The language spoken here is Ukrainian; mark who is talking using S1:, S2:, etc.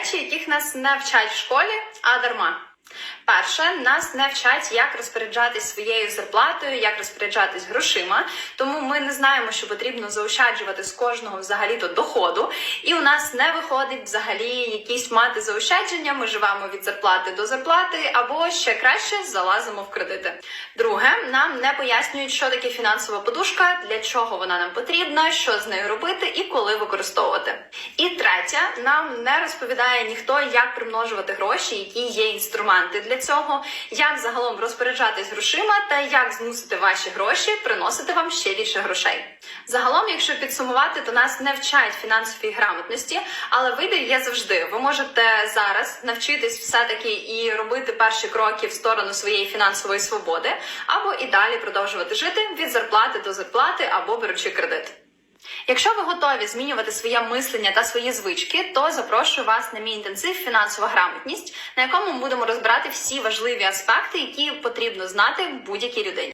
S1: речі, яких нас не вчать в школі, а дарма. Перше, нас не вчать, як розпоряджатись своєю зарплатою, як розпоряджатись грошима. Тому ми не знаємо, що потрібно заощаджувати з кожного взагалі то доходу. І у нас не виходить взагалі якісь мати заощадження. Ми живемо від зарплати до зарплати, або ще краще залазимо в кредити. Друге, нам не пояснюють, що таке фінансова подушка, для чого вона нам потрібна, що з нею робити і коли використовувати. І третє, нам не розповідає ніхто, як примножувати гроші, які є інструменти для цього, як загалом розпоряджатись грошима та як змусити ваші гроші приносити вам ще більше грошей. Загалом, якщо підсумувати, то нас не вчать фінансовій грамотності, але вибір є завжди. Ви можете зараз навчитись все-таки і робити перші кроки в сторону своєї фінансової свободи, або і далі продовжувати жити від зарплати до зарплати або беручи кредит. Якщо ви готові змінювати своє мислення та свої звички, то запрошую вас на мій інтенсив фінансова грамотність, на якому ми будемо розбирати всі важливі аспекти, які потрібно знати будь-якій людині.